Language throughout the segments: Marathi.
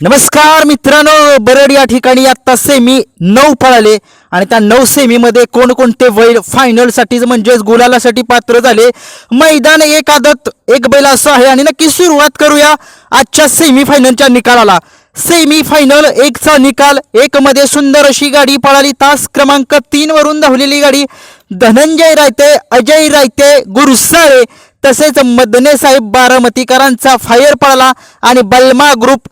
नमस्कार मित्रांनो बरड या ठिकाणी आता सेमी नऊ पळाले आणि त्या नऊ सेमीमध्ये कोणकोणते बैल फायनलसाठी म्हणजेच गुलालासाठी पात्र झाले? मैदान एक आदत एक बैल असं आहे आणि नक्की सुरुवात करूया आजच्या सेमी फायनलच्या निकालाला. सेमी फायनल एकचा निकाल एक मध्ये सुंदर अशी गाडी पळाली. तास क्रमांक तीन वरून धावलेली गाडी. धनंजय रायते अजय रायते गुरुसाळे तसेच मदने साहेब बारामतीकरांचा फायर पळाला आणि बलमा ग्रुप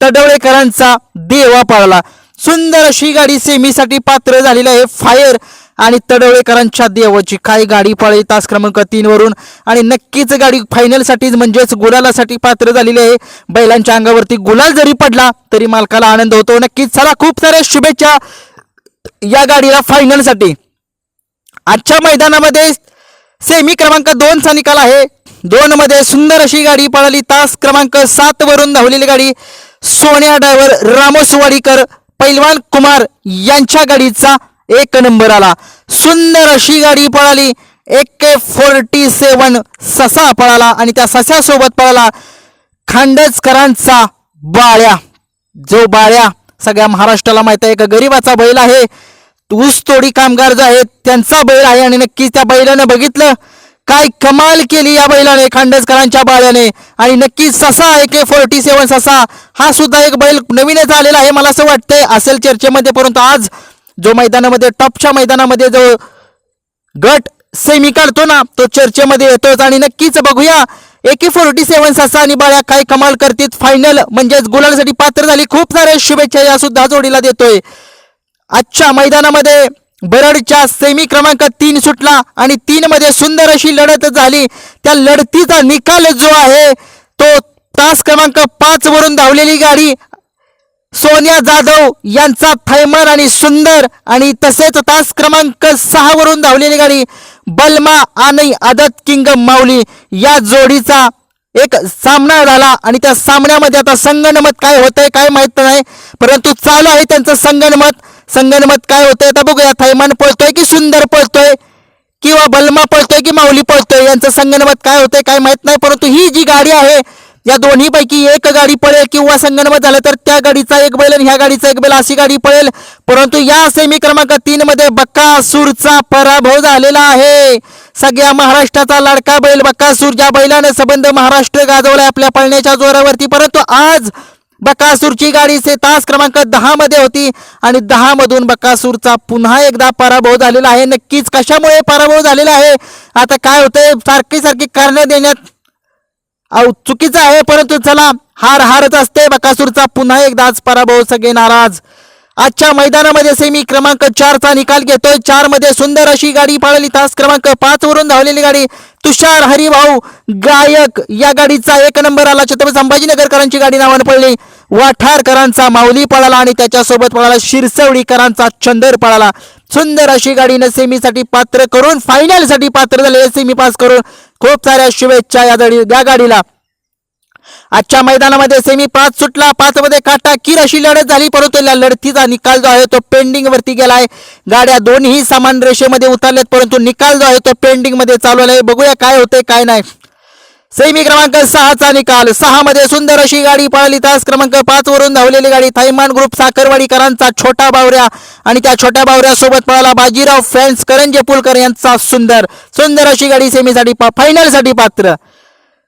तडवळेकरांचा देवा पाळला. सुंदर अशी गाडी सेमीसाठी पात्र झालेली आहे फायर. आणि तडवळेकरांच्या देवाची काय गाडी पाळली तास क्रमांक तीन वरून. आणि नक्कीच गाडी फायनलसाठी म्हणजेच गुलालासाठी पात्र झालेली आहे. बैलांच्या अंगावरती गुलाल जरी पडला तरी मालकाला आनंद होतो. नक्कीच चला खूप साऱ्या शुभेच्छा या गाडीला फायनलसाठी. आजच्या मैदानामध्ये सेमी क्रमांक दोनचा निकाल आहे. दोन मध्ये सुंदर अशी गाडी पळाली. तास क्रमांक सात वरून धावलेली गाडी. सोन्या ड्रायव्हर रामोस वाडीकर पैलवान कुमार यांच्या गाडीचा एक नंबर आला. सुंदर अशी गाडी पळाली. एक के फोर्टी सेवन ससा पळाला आणि त्या सस्यासोबत पळाला खांडजकरांचा बाळ्या. जो बाळ्या सगळ्या महाराष्ट्राला माहीत आहे एक गरीबाचा बैल आहे. ऊसतोडी कामगार जो आहे त्यांचा बैल आहे आणि नक्कीच त्या बैलानं बघितलं. काय कमाल केली या बैलाने खांडसकरांच्या बाळ्याने. आणि नक्कीच ससा एके के फोर्टी सेवन ससा हा सुद्धा एक बैल नवीनच आलेला आहे मला असं वाटतंय. असेल चर्चेमध्ये परंतु आज जो मैदानामध्ये टॉपच्या मैदानामध्ये जो गट सेमी काढतो ना तो चर्चेमध्ये येतोच. आणि नक्कीच बघूया एके फोर्टी सेवन ससा आणि बाळ्या काय कमाल करतील. फायनल म्हणजेच गुलालसाठी पात्र झाली. खूप साऱ्या शुभेच्छा या सुद्धा जोडीला देतोय. आजच्या मैदानामध्ये बरडच्या सेमी क्रमांक तीन सुटला आणि तीन मध्ये सुंदर अशी लढत झाली. त्या लढतीचा निकाल जो आहे तो तास क्रमांक पाच वरून धावलेली गाडी सोनिया जाधव यांचा थैमर आणि सुंदर आणि तसेच तास क्रमांक सहा वरून धावलेली गाडी बलमा आणि आदत किंग माऊली या जोडीचा एक सामना झाला आणि त्या सामन्यामध्ये आता संगणमत काय होतंय काय माहीत नाही परंतु चालू आहे त्यांचं संगणमत. संगणमत काय होतंय आता बघूया. थैमान पळतोय की सुंदर पळतोय? किंवा बलमा पळतोय की माऊली पळतोय? यांचं संगणमत काय होतंय काय माहीत नाही परंतु ही जी गाडी आहे या दोन्ही पैकी एक गाडी पळेल किंवा संगणमत झालं तर त्या गाडीचा एक बैल आणि ह्या गाडीचा एक बैल अशी गाडी पळेल. परंतु या सेमी क्रमांक तीन मध्ये बक्कासूरचा पराभव झालेला आहे. सगळ्या महाराष्ट्राचा लाडका बैल बक्कासूर ज्या बैलाने संबंध महाराष्ट्र गाजवलाय आपल्या पळण्याच्या जोरावरती. परंतु आज बकासूरची गाडी से तास क्रमांक दहा मध्ये होती आणि दहा मधून बकासूरचा पुन्हा एकदा पराभव झालेला आहे. नक्कीच कशामुळे पराभव झालेला आहे? आता काय होतंय? सारखी सारखी कारण देण्यात चुकीचं आहे परंतु चला हार हारच असते. बकासूरचा पुन्हा एकदाच पराभव सगळे नाराज. आजच्या मैदानामध्ये सेमी क्रमांक चारचा निकाल घेतोय. चारमध्ये सुंदर अशी गाडी पाळली. तास क्रमांक पाच वरून धावलेली गाडी तुषार हरिभाऊ गायक या गाडीचा एक नंबर आला. छत्रपती संभाजीनगरकरांची गाडी नावानं पडली. वाठारकरांचा माऊली पळाला आणि त्याच्यासोबत पळाला शिरसवडीकरांचा चंदर पळाला. सुंदर अशी गाडीनं सेमीसाठी पात्र करून फायनलसाठी पात्र झाले. सेमी पास करून खूप साऱ्या शुभेच्छा या गाडी या गाडीला. आजच्या मैदानामध्ये सेमी पाच सुटला. पाच मध्ये काटा किर अशी लढत झाली. परंतु या लढतीचा निकाल जो आहे तो पेंडिंग वरती गेलाय. गाड्या दोन्ही समान रेषेमध्ये उतरलेत परंतु निकाल जो आहे तो पेंडिंगमध्ये चालू आहे बघूया काय होते काय नाही. सेमी क्रमांक सहाचा निकाल. सहा मध्ये सुंदर अशी गाडी पळाली. तास क्रमांक पाच वरून धावलेली गाडी थैमान ग्रुप साखरवाडीकरांचा छोटा बावऱ्या. आणि त्या छोट्या बावऱ्या सोबत पळाला बाजीराव फॅन्स करंजे पुलकर यांचा सुंदर. सुंदर अशी गाडी सेमीसाठी फायनलसाठी पात्र.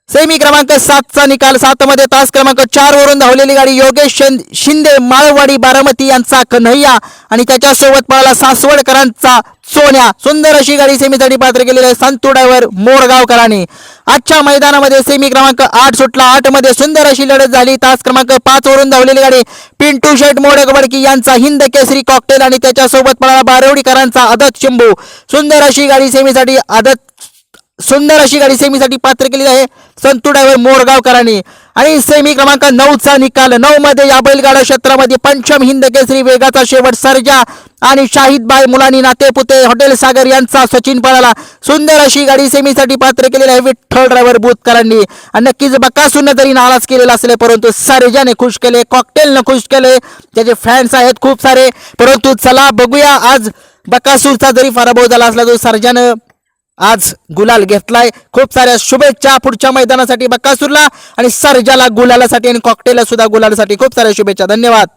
सेमी क्रमांक सातचा निकाल. सातमध्ये तास क्रमांक चार वरून धावलेली गाडी योगेश शिंदे माळवाडी बारामती यांचा कन्हैया आणि त्याच्यासोबत पळाला सासवडकरांचा सोन्या. सुंदर अशी गाडी सेमीसाठी पात्र केलेली आहे संतू ड्रायव्हर मोरगावकरांनी. आजच्या मैदानामध्ये सेमी क्रमांक आठ सुटला. आठमध्ये सुंदर अशी लढत झाली. तास क्रमांक पाच वरून धावलेली गाडी पिंटू शेट मोडकबडकी यांचा हिंद केसरी कॉकटेल आणि त्याच्यासोबत पळाला बारवडीकरांचा आदत शिंबू. सुंदर अशी गाडी सेमीसाठी आदत सुंदर अशी गाडी सेमीसाठी पात्र केली आहे. संतू ड्रायव्हर मोरगावकरांनी. आणि सेमी क्रमांक नऊचा निकाल. नऊ मध्ये या बैलगाडा क्षेत्रामध्ये पंचम हिंद केसरी वेगाचा शेवट सर्जा आणि शाहिद बाय मुलानी नातेपुते हॉटेल सागर यांचा सचिन पळाला. सुंदर अशी गाडी सेमीसाठी पात्र केलेली आहे विठ्ठल ड्रायव्हर बुतकरांनी. आणि नक्कीच बकासून जरी नाराज केलेला असले परंतु सर्जाने खुश केले कॉकटेलनं खुश केले. त्याचे फॅन्स आहेत खूप सारे. परंतु चला बघूया आज बकासूरचा जरी पराभव झाला असला तो सर्जानं आज गुलाल घेतलाय. खूप साऱ्या शुभेच्छा पुढच्या मैदानासाठी बक्कासूरला आणि सर्जाला गुलालासाठी आणि कॉकटेलला सुद्धा गुलालासाठी खूप साऱ्या शुभेच्छा. धन्यवाद.